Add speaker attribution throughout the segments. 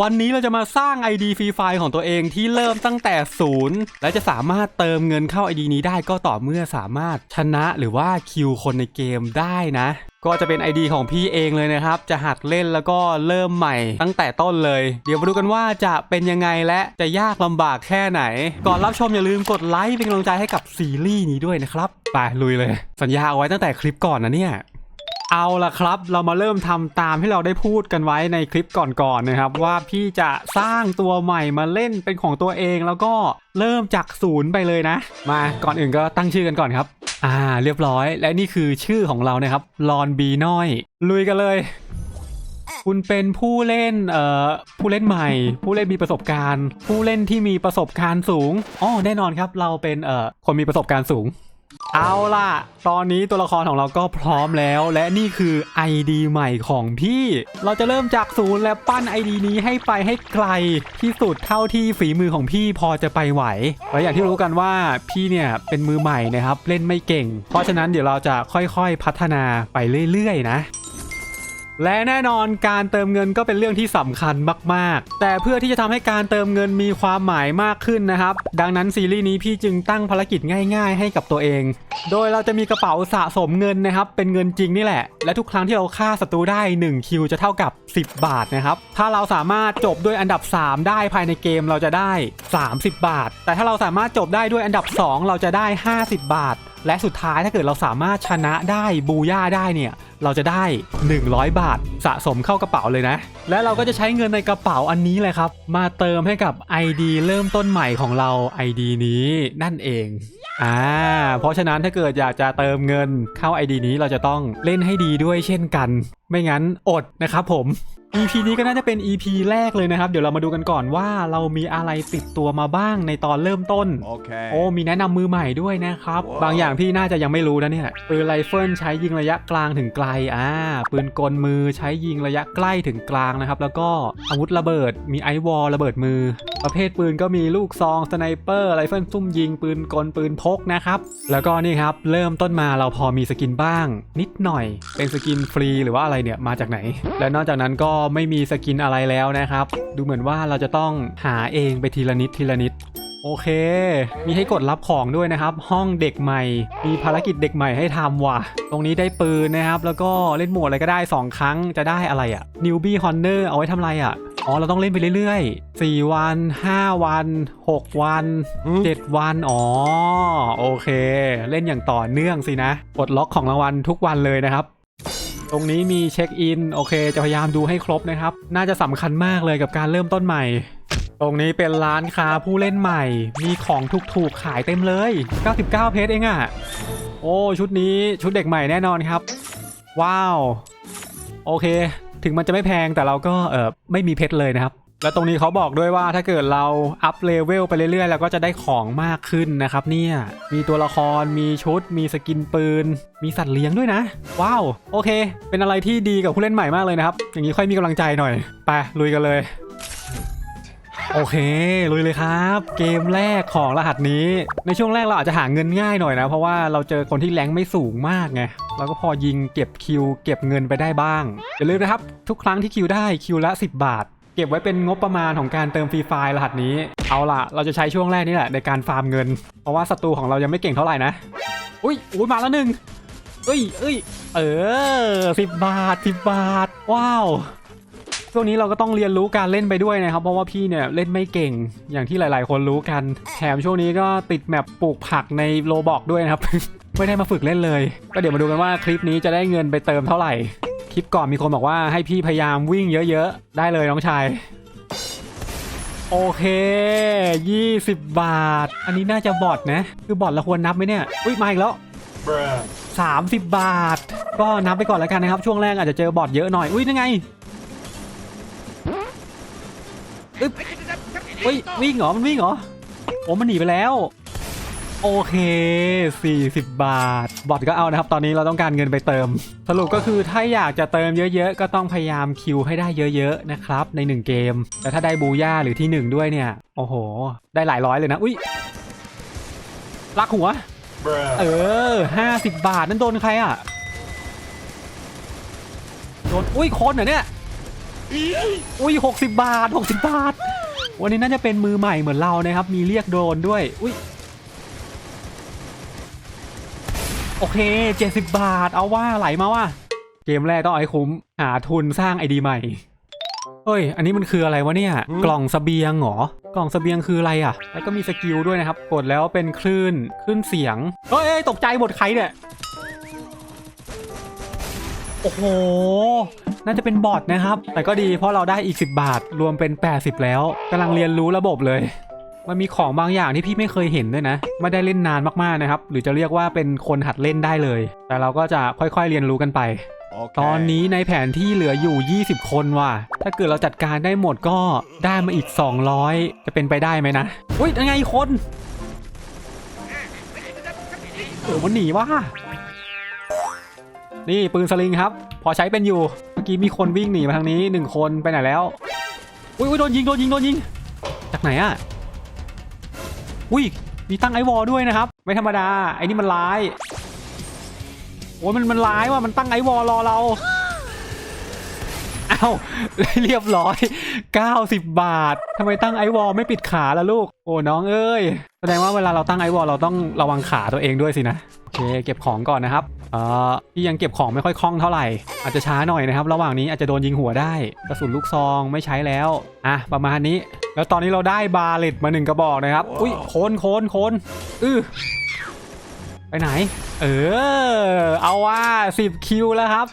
Speaker 1: วันนี้เราจะมาสร้าง ID ฟรีไฟล์ของตัวเองที่เริ่มตั้งแต่ศูนย์และจะสามารถเติมเงินเข้า ID นี้ได้ก็ต่อเมื่อสามารถชนะหรือว่าคิวคนในเกมได้นะ ก็จะเป็น ID ของพี่เองเลยนะครับ จะหัดเล่นแล้วก็เริ่มใหม่ตั้งแต่ต้นเลย เดี๋ยวมาดูกันว่าจะเป็นยังไงและจะยากลำบากแค่ไหน ก่อนรับชมอย่าลืมกดไลค์เป็นกำลังใจให้กับซีรีส์นี้ด้วยนะครับไปลุยเลย สัญญาเอาไว้ตั้งแต่คลิปก่อนนะเนี่ย เอาละครับเรามาเริ่มทำตามที่เราได้พูดกันไว้ในคลิปก่อนๆนะครับ ว่าพี่จะสร้างตัวใหม่มาเล่นเป็นของตัวเองแล้วก็เริ่มจากศูนย์ไปเลยนะ มาก่อนอื่นก็ตั้งชื่อกันก่อนครับ อ่าเรียบร้อย และนี่คือชื่อของเรานะครับลอนบีน้อย ลุยกันเลย คุณเป็นผู้เล่นเอ่อผู้เล่นใหม่ ผู้เล่นมีประสบการณ์ ผู้เล่นที่มีประสบการณ์สูงอ๋อแน่นอนครับ เราเป็นเอ่อคนมีประสบการณ์สูง เอาล่ะ ตอนนี้ตัวละครของเราก็พร้อมแล้ว และนี่คือ ID ใหม่ของพี่ เราจะเริ่มจากศูนย์และปั้น ID นี้ให้ไปให้ไกลที่สุดเท่าที่ฝีมือของพี่พอจะไปไหวและอย่างที่รู้กันว่าพี่เนี่ยเป็นมือใหม่นะครับ เล่นไม่เก่ง เพราะฉะนั้นเดี๋ยวเราจะค่อยๆพัฒนาไปเรื่อยๆ นะ และแน่นอนการเติมเงินก็เป็นเรื่องที่สำคัญมาก ๆ แต่เพื่อที่จะทำให้การเติมเงินมีความหมายมากขึ้นนะครับ ดังนั้นซีรีส์นี้พี่จึงตั้งภารกิจง่าย ๆ ให้กับตัวเอง โดยเราจะมีกระเป๋าสะสมเงินนะครับ เป็นเงินจริงนี่แหละ และทุกครั้งที่เราฆ่าศัตรูได้ 1 คิวจะเท่ากับ 10 บาทนะครับ ถ้าเราสามารถจบด้วยอันดับ 3 ได้ภายในเกมเราจะได้ 30 บาท แต่ถ้าเราสามารถจบได้ด้วยอันดับ 2 เราจะได้ 50 บาท และสุดท้ายถ้าเกิดเราสามารถชนะได้บูย่าได้เนี่ย เราจะได้ 100 บาทสะสมเข้ากระเป๋าเลยนะ และเราก็จะใช้เงินในกระเป๋าอันนี้เลยครับ มาเติมให้กับ ID เริ่มต้นใหม่ของเรา ID นี้นั่นเองอ่าเพราะฉะนั้นถ้าเกิดอยากจะเติมเงินเข้า ID นี้เราจะต้องเล่นให้ดีด้วยเช่นกัน ไม่งั้นอดนะครับผม EP นี้ก็น่าจะเป็น EP แรกเลยนะครับ เดี๋ยวเรามาดูกันก่อนว่าเรามีอะไรติดตัวมาบ้างในตอนเริ่มต้น
Speaker 2: Okay.
Speaker 1: โอ้ มีแนะนำมือใหม่ด้วยนะครับ
Speaker 2: ว้าว
Speaker 1: บางอย่างพี่น่าจะยังไม่รู้นะเนี่ยปืนไรเฟิลใช้ยิงระยะกลางถึงไกลอ่าปืนกลมือใช้ยิงระยะใกล้ถึงกลางนะครับ แล้วก็อาวุธระเบิด มีไอวอลระเบิดมือ ประเภทปืนก็มีลูกซองสไนเปอร์ไรเฟิลซุ่มยิงปืนกลปืนพกนะครับ แล้วก็นี่ครับเริ่มต้นมาเราพอมีสกินบ้าง นิดหน่อย เป็นสกินฟรีหรือว่าอะไรเนี่ยมาจากไหน และนอกจากนั้นก็ไม่มีสกินอะไรแล้วนะครับ ดูเหมือนว่าเราจะต้องหาเองไปทีละนิดทีละนิด โอเค มีให้กดรับของด้วยนะครับ ห้องเด็กใหม่ มีภารกิจเด็กใหม่ให้ทำว่ะ ตรงนี้ได้ปืนนะครับ แล้วก็เล่นโหมดอะไรก็ได้ 2 ครั้งจะได้อะไรอะ่ะ Newbie Honor เอาไว้ทำอะไรอะ่ะอ๋อ เราต้องเล่นไปเรื่อยๆ 4 วัน 5 วัน 6 วัน 7 วัน อ๋อ โอเค เล่นอย่างต่อเนื่องสินะกดล็อกของรางวัลทุกวันเลยนะครับ ตรงนี้มีเช็คอินโอเค จะพยายามดูให้ครบนะครับ น่าจะสำคัญมากเลยกับการเริ่มต้นใหม่ ตรงนี้เป็นร้านค้าผู้เล่นใหม่ มีของถูกๆขายเต็มเลย 99 เพชรเองอะ่ะ โอ้ ชุดนี้ชุดเด็กใหม่แน่นอนครับ ว้าว โอเค ถึงมันจะไม่แพงแต่เราก็เออไม่มีเพชรเลยนะครับ แล้วตรงนี้เขาบอกด้วยว่าถ้าเกิดเราอัพเลเวลไปเรื่อยๆเราก็จะได้ของมากขึ้นนะครับเนี่ย มีตัวละครมีชุด มีสกินปืน มีสัตว์เลี้ยงด้วยนะ ว้าว โอเค เป็นอะไรที่ดีกับผู้เล่นใหม่มากเลยนะครับ อย่างนี้ค่อยมีกำลังใจหน่อย ไป ลุยกันเลย โอเค ลุยเลยครับ เกมแรกของรหัสนี้ ในช่วงแรกเราอาจจะหาเงินง่ายหน่อยนะ เพราะว่าเราเจอคนที่แรงไม่สูงมากไงเราก็พอยิงเก็บคิว เก็บเงินไปได้บ้างอย่าลืมนะครับ ทุกครั้งที่คิวได้คิวละ 10 บาท เก็บไว้เป็นงบประมาณของการเติมฟรีไฟล์รหัสนี้ เอาล่ะ เราจะใช้ช่วงแรกนี่แหละในการฟาร์มเงิน เพราะว่าศัตรูของเรายังไม่เก่งเท่าไหร่นะ อุ้ยอุ้ยมาแล้วหนึ่งเอ้ยเอ้ยเออสิบบาทสิบบาท ว้าวช่วงนี้เราก็ต้องเรียนรู้การเล่นไปด้วยนะครับ เพราะว่าพี่เนี่ยเล่นไม่เก่งอย่างที่หลาย ๆ คนรู้กัน แถมช่วงนี้ก็ติดแมปปลูกผักในโลบอกด้วยนะครับ ไม่ได้มาฝึกเล่นเลย ก็เดี๋ยวมาดูกันว่าคลิปนี้จะได้เงินไปเติมเท่าไหร่ ลิปก่อนมีคนบอกว่าให้พี่พยายามวิ่งเยอะๆ ได้เลยน้องชาย โอเค 20 บาท อันนี้น่าจะบอทนะ คือบอทเราควรนับไหมเนี่ย อุ้ยมาอีกแล้ว 30 บาท ก็นับไปก่อนแล้วกันนะครับ ช่วงแรกอาจจะเจอบอทเยอะหน่อย อุ้ยนั่นไงอึ๊บอุ้ยวิ่งเหรอ มันวิ่งเหรอโอ้มันหนีไปแล้ว โอเค 40 บาท บอทก็เอานะครับ ตอนนี้เราต้องการเงินไปเติม สรุปก็คือถ้าอยากจะเติมเยอะๆ ก็ต้องพยายามคิวให้ได้เยอะๆ นะครับ ใน 1 เกม แต่ถ้าได้บูย่าหรือที่ 1 ด้วยเนี่ย โอ้โห ได้หลายร้อยเลยนะ อุ้ยลักหัว
Speaker 2: Bruh.
Speaker 1: เออห้าสิบบาท นั่นโดนใครอะ โดน อุ้ยคนเหรอเนี่ย อุ้ย 60 บาท 60 บาท วันนี้น่าจะเป็นมือใหม่เหมือนเรานะครับ มีเรียกโดรนด้วย อุ้ย โอเค 70 บาท เอาว่าไหลมาว่าเกมแรกต้องเอาให้คุ้ม หาทุนสร้างไอดีใหม่ เฮ้ย อันนี้มันคืออะไรวะเนี่ย กล่องเสบียงเหรอ กล่องเสบียงคืออะไรอะ แล้วก็มีสกิลด้วยนะครับ กดแล้วเป็นคลื่น คลื่นเสียง เฮ้ยเอ้ย ตกใจหมดใครเนี่ย โอ้โห น่าจะเป็นบอทนะครับ แต่ก็ดีเพราะเราได้อีก 10 บาท รวมเป็น 80 แล้วกำลังเรียนรู้ระบบเลย มันมีของบางอย่างที่พี่ไม่เคยเห็นด้วยนะ ไม่ได้เล่นนานมากๆนะครับ หรือจะเรียกว่าเป็นคนหัดเล่นได้เลย แต่เราก็จะค่อยๆเรียนรู้กันไป ตอนนี้ในแผนที่เหลืออยู่ 20 คนว่ะ ถ้าเกิดเราจัดการได้หมดก็ได้มาอีก 200 จะเป็นไปได้ไหมนะ อุ้ยยังไงคนเออมันหนีว่ะนี่ปืนสลิงครับ พอใช้เป็นอยู่ เมื่อกี้มีคนวิ่งหนีมาทางนี้หนึ่งคนไปไหนแล้ว อุ้ยอุ้ยโดนยิงโดนยิงโดนยิง จากไหนอะ อุ้ย มีตั้งไอวอลด้วยนะครับ ไม่ธรรมดา ไอ้นี่มันร้าย โอ้ยมันมันร้ายว่ะ มันตั้งไอวอลรอเรา เอ้าเรียบร้อย 90 บาททำไมตั้งไอวอลไม่ปิดขาล่ะลูก โอ้น้องเอ้ย แสดงว่าเวลาเราตั้งไอวอลเราต้องระวังขาตัวเองด้วยสินะโอเคเก็บของก่อนนะครับเอ่อพี่ยังเก็บของไม่ค่อยคล่องเท่าไหร่ อาจจะช้าหน่อยนะครับ ระหว่างนี้อาจจะโดนยิงหัวได้ กระสุนลูกซองไม่ใช้แล้ว อะประมาณนี้ แล้วตอนนี้เราได้บาเลตมาหนึ่งกระบอกนะครับ อุ้ยโคนโคนโคนอื้อไปไหน เออ เอาว่า10คิวแล้วครับ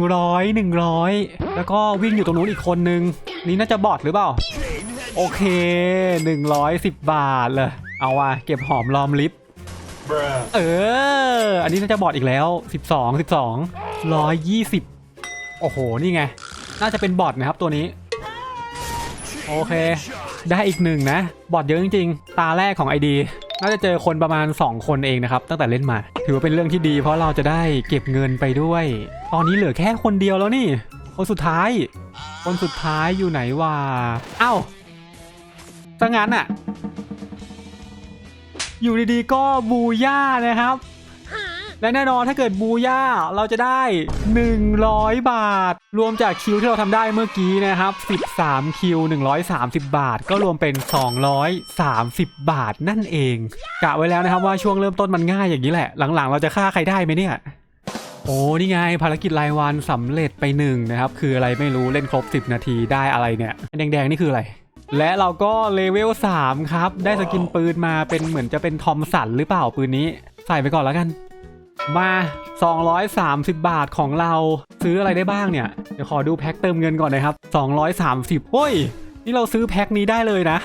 Speaker 1: 100 100แล้วก็วิ่งอยู่ตรงนู้นอีกคนนึง นี่น่าจะบอทหรือเปล่า โอเค110บาทเลยเอาว่ะเก็บหอมรอมลิฟต์เออ อันนี้น่าจะบอทอีกแล้ว 12 12 120 โอ้โห นี่ไง น่าจะเป็นบอทนะครับตัวนี้ โอเค ได้อีกหนึ่งนะ บอทเยอะจริงๆ ตาแรกของ ID น่าจะเจอคนประมาณ 2 คนเองนะครับ ตั้งแต่เล่นมา ถือว่าเป็นเรื่องที่ดีเพราะเราจะได้เก็บเงินไปด้วย ตอนนี้เหลือแค่คนเดียวแล้วนี่ คนสุดท้าย คนสุดท้ายอยู่ไหนวะเอ้าถ้างั้นอะอยู่ดีๆก็บูย่านะครับ และแน่นอนถ้าเกิดบูย่าเราจะได้ 100 บาท รวมจากคิวที่เราทำได้เมื่อกี้นะครับ 13 คิว 130 บาท ก็รวมเป็น 230 บาทนั่นเอง กะไว้แล้วนะครับว่าช่วงเริ่มต้นมันง่ายอย่างนี้แหละ หลังๆ เราจะฆ่าใครได้ไหมเนี่ยโอ้นี่ไงภารกิจรายวันสำเร็จไปหนึ่งนะครับ คืออะไรไม่รู้เล่นครบ 10 นาทีได้อะไรเนี่ยแดงๆ นี่คืออะไร และเราก็เลเวล 3 ครับ ได้สกินปืนมาเป็นเหมือนจะเป็นทอมสันหรือเปล่าปืนนี้ ใส่ไปก่อนแล้วกัน มา 230 บาทของเราซื้ออะไรได้บ้างเนี่ย เดี๋ยวขอดูแพ็คเติมเงินก่อนนะครับ 230โอ้ย นี่เราซื้อแพ็คนี้ได้เลยนะ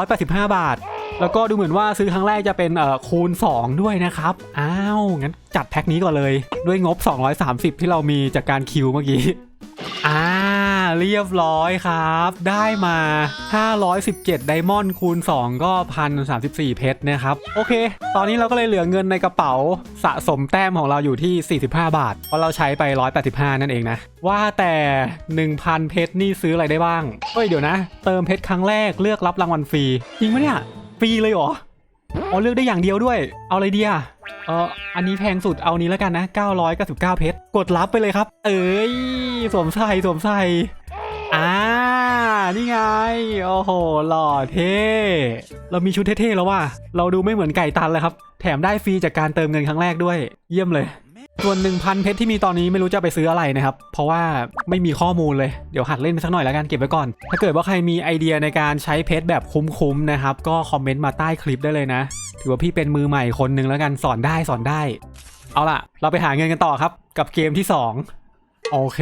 Speaker 1: 185 บาท แล้วก็ดูเหมือนว่าซื้อครั้งแรกจะเป็นเอ่อคูณ 2 ด้วยนะครับ อ้าว งั้นจัดแพ็คนี้ก่อนเลย ด้วยงบ 230 ที่เรามีจากการคิวเมื่อกี้ เรียบร้อยครับ ได้มา 517 ไดมอนด์คูณ 2 ก็ 1,034 เพชรนะครับ โอเค ตอนนี้เราก็เลยเหลือเงินในกระเป๋าสะสมแต้มของเราอยู่ที่ 45 บาท เพราะเราใช้ไป 185 นั่นเองนะ ว่าแต่ 1,000 เพชรนี่ซื้ออะไรได้บ้าง เฮ้ย เดี๋ยวนะ เติมเพชรครั้งแรกเลือกรับรางวัลฟรี จริงปะเนี่ย ฟรีเลยเหรออ๋อเลือกได้อย่างเดียวด้วย เอาอะไรดีอะเอออันนี้แพงสุดเอานี้แล้วกันนะ 999 เพชร กดรับไปเลยครับ เอ้ยสวมใส่สวมใส่ นี่ไง โอ้โห หล่อเท่ เรามีชุดเท่ๆแล้วว่ะ เราดูไม่เหมือนไก่ตันเลยครับ แถมได้ฟรีจากการเติมเงินครั้งแรกด้วย เยี่ยมเลย ส่วน 1,000 เพชรที่มีตอนนี้ไม่รู้จะไปซื้ออะไรนะครับ เพราะว่าไม่มีข้อมูลเลย เดี๋ยวหัดเล่นไปสักหน่อยแล้วกันเก็บไว้ก่อน ถ้าเกิดว่าใครมีไอเดียในการใช้เพชรแบบคุ้มๆนะครับ ก็คอมเมนต์มาใต้คลิปได้เลยนะ ถือว่าพี่เป็นมือใหม่คนหนึ่งแล้วกัน สอนได้สอนได้ เอาล่ะ เราไปหาเงินกันต่อครับ กับเกมที่ 2 โอเค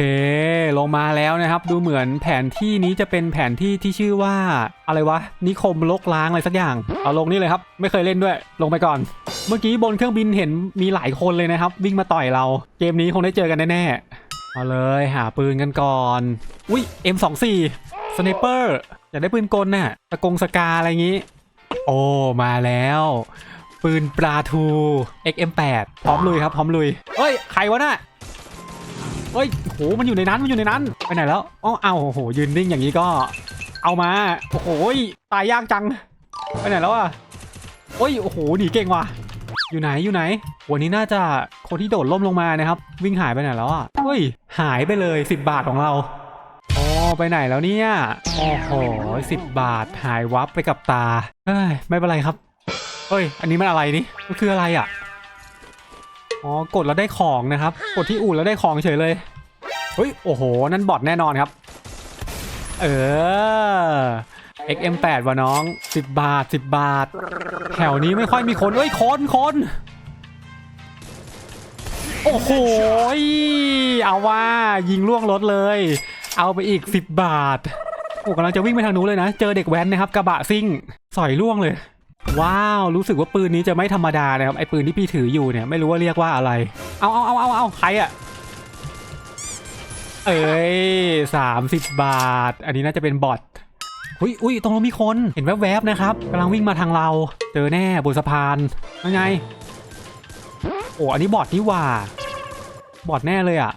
Speaker 1: ลงมาแล้วนะครับ ดูเหมือนแผนที่นี้จะเป็นแผนที่ที่ชื่อว่า อะไรวะ นิคมลกล้างอะไรสักอย่าง เอาลงนี่เลยครับ ไม่เคยเล่นด้วย ลงไปก่อน เมื่อกี้บนเครื่องบินเห็นมีหลายคนเลยนะครับ วิ่งมาต่อยเรา เกมนี้คงได้เจอกันแน่ๆ เอาเลยหาปืนกันก่อน อุ้ย M24 สไนเปอร์อยากได้ปืนกลน่ะตะกงสกาอะไรอย่างงี้ โอ้ มาแล้ว ปืนปลาทู XM8 พร้อมลุยครับ พร้อมลุยเฮ้ย ใครวะน่ะ เฮ้ยโหมันอยู่ในนั้นมันอยู่ในนั้นไปไหนแล้วอ๋อเอาโอ้โหยืนนิ่งอย่างนี้ก็ เอามาโอ้โหตายยากจัง ไปไหนแล้วอะโอ้ยโอ้โหหนีเก่งว่ะอยู่ไหนอยู่ไหน วันนี้น่าจะคนที่โดดล่มลงมานะครับ วิ่งหายไปไหนแล้วอะเฮ้ย หายไปเลย 10 บาทของเราอ๋อไปไหนแล้วเนี่ยโอ้โหสิบบาทหายวับไปกับตาเอ้ยไม่เป็นไรครับเฮ้ย อันนี้มันอะไรนี่มันคืออะไรอะ อ๋อกดแล้วได้ของนะครับ กดที่อู่แล้วได้ของเฉยเลยเฮ้ยโอ้โห นั่นบอทแน่นอนครับ เออ XM8 วะน้อง 10 บาท 10 บาท แถวนี้ไม่ค่อยมีคนเอ้ยคนคนโอ้โหยเอาว่ายิงล่วงรถเลย เอาไปอีก 10 บาทโอ้กำลังจะวิ่งไปทางนู้นเลยนะ เจอเด็กแว้นนะครับ กระบะซิ่ง สอยล่วงเลย ว้าว รู้สึกว่าปืนนี้จะไม่ธรรมดานะครับ ไอ้ปืนที่พี่ถืออยู่เนี่ย ไม่รู้ว่าเรียกว่าอะไร เอาเอาเอาเอาเอาใครอะเอ้ยสามสิบบาท อันนี้น่าจะเป็นบอทอุ้ยอุ้ยตรงนู้นมีคน เห็นแวบๆนะครับกำลังวิ่งมาทางเรา เจอแน่บนสะพานยังไง โอ้ อันนี้บอทนี่ว่า บอทแน่เลยอะ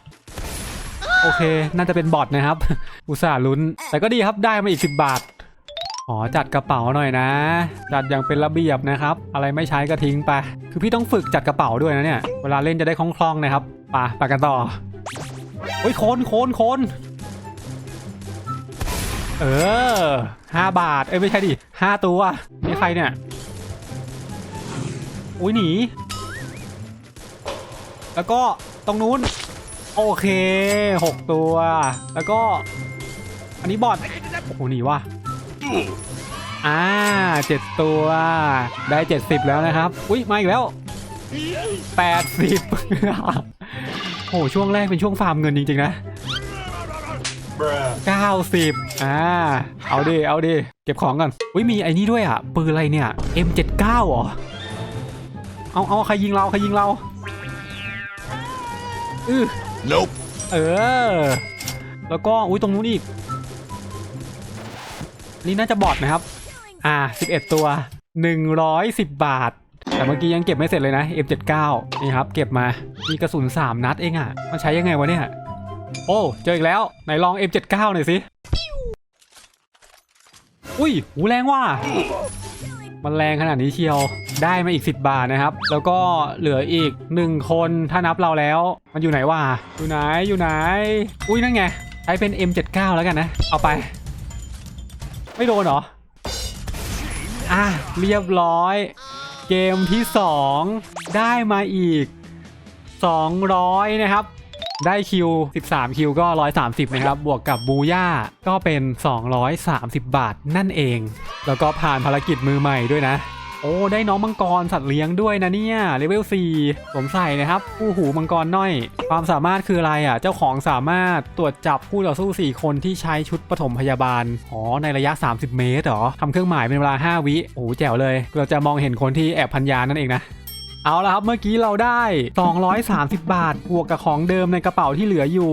Speaker 1: โอเค น่าจะเป็นบอทนะครับ อุตส่าห์ลุ้น แต่ก็ดีครับ ได้มาอีก 10 บาท อ๋อจัดกระเป๋าหน่อยนะ จัดอย่างเป็นระเบียบนะครับ อะไรไม่ใช้ก็ทิ้งไป คือพี่ต้องฝึกจัดกระเป๋าด้วยนะเนี่ย เวลาเล่นจะได้คล่องๆนะครับไป่ะไปกันต่อโอ้ยโคนโคนโคนเออห้าบาท เอ้ยไม่ใช่ดิห้าตัวนี่ใครเนี่ย อุ้ยหนี แล้วก็ตรงนู้น โอเคหกตัว แล้วก็ อันนี้บอทโอ้โหหนีว่ะ อ่าเจ็ดตัว ได้เจ็ดสิบแล้วนะครับ อุ้ยมาอีกแล้วแปดสิบโอ้โหช่วงแรกเป็นช่วงฟาร์มเงินจริงๆนะ90อ่า เอาดิ เอาดิ เก็บของก่อน อุ้ยมีไอ้นี่ด้วยอะ ปืนอะไรเนี่ย M79 เหรอ เอาเอาใครยิงเรา ใครยิงเรา อือ
Speaker 2: Nope.
Speaker 1: เออ แล้วก็ อุ้ยตรงนู้นอีก นี่น่าจะบอทนะครับ อ่า 11 ตัว 110 บาท แต่เมื่อกี้ยังเก็บไม่เสร็จเลยนะ M79 นี่ครับ เก็บมา มีกระสุน 3 นัดเองอะ มันใช้ยังไงวะเนี่ย โอ้ เจออีกแล้ว ไหนลอง M79 หน่อยสิ อุ้ย หูแรงว่ะมันแรงขนาดนี้เชียว ได้มาอีก 10 บาทนะครับ แล้วก็เหลืออีก 1 คน ถ้านับเราแล้ว มันอยู่ไหนวะ อยู่ไหน อยู่ไหน อุ้ยนั่นไง ใช้เป็น M79 แล้วกันนะ เอาไป ไม่โดนเหรอ อะ เรียบร้อย เกมที่ 2 ได้มาอีก 200 นะครับ ได้คิว 13 คิวก็ 130 นะครับ บวกกับบูย่าก็เป็น 230 บาทนั่นเอง แล้วก็ผ่านภารกิจมือใหม่ด้วยนะ โอ้ได้น้องมังกรสัตว์เลี้ยงด้วยนะเนี่ยเลเวล4ผมใส่นะครับคู่หูมังกรน้อย ความสามารถคืออะไรอะ เจ้าของสามารถตรวจจับผู้ต่อสู้ 4 คนที่ใช้ชุดปฐมพยาบาลอ๋อในระยะ 30 เมตรหรอทำเครื่องหมายเป็นเวลา 5 วิโอ้แจ๋วเลย เราจะมองเห็นคนที่แอบพันยานั่นเองนะเอาละครับเมื่อกี้เราได้ 230 บาทบวกกับของเดิมในกระเป๋าที่เหลืออยู่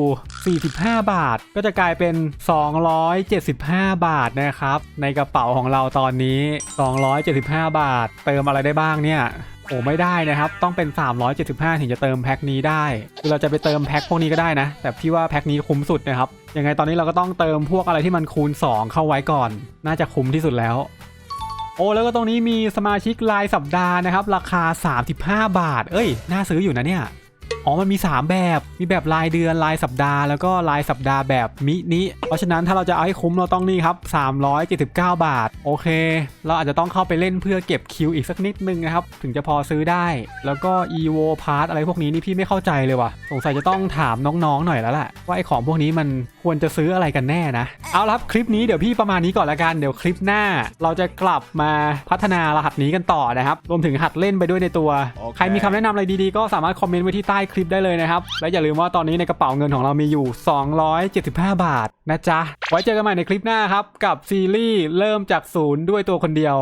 Speaker 1: 45 บาท ก็จะกลายเป็น 275 บาทนะครับ ในกระเป๋าของเราตอนนี้ 275 บาท เติมอะไรได้บ้างเนี่ยโอ้ไม่ได้นะครับ ต้องเป็น 375 ถึงจะเติมแพ็คนี้ได้คือเราจะไปเติมแพ็คพวกนี้ก็ได้นะ แต่พี่ว่าแพ็คนี้คุ้มสุดนะครับ ยังไงตอนนี้เราก็ต้องเติมพวกอะไรที่มันคูณ 2 เข้าไว้ก่อน น่าจะคุ้มที่สุดแล้ว โอ้แล้วก็ตรงนี้มีสมาชิกรายสัปดาห์นะครับ ราคา 35 บาท เอ้ย น่าซื้ออยู่นะเนี่ย อ๋อมันมี 3 แบบ มีแบบรายเดือนรายสัปดาห์แล้วก็รายสัปดาห์แบบมินิเพราะฉะนั้นถ้าเราจะเอาให้คุ้มเราต้องนี่ครับ379 บาท โอเค เราอาจจะต้องเข้าไปเล่นเพื่อเก็บคิวอีกสักนิดนึงนะครับ ถึงจะพอซื้อได้ แล้วก็ evo pass อะไรพวกนี้นี่พี่ไม่เข้าใจเลยว่ะสงสัยจะต้องถามน้องๆหน่อยแล้วแหละว่าไอของพวกนี้มันควรจะซื้ออะไรกันแน่นะ เอาละครับคลิปนี้เดี๋ยวพี่ประมาณนี้ก่อนละกันเดี๋ยวคลิปหน้า เราจะกลับมาพัฒนารหัสนี้กันต่อนะครับรวมถึงหัดเล่นไปด้วยในตัว ใครมีคำแนะนำอะไรดีๆก็สามารถคอมเมนต์ไว้ที่ใต้คลิปได้เลยนะครับ และอย่าลืมว่าตอนนี้ในกระเป๋าเงินของเรามีอยู่ 275 บาทนะจ๊ะ ไว้เจอกันใหม่ในคลิปหน้าครับ กับซีรีส์เริ่มจากศูนย์ด้วยตัวคนเดียว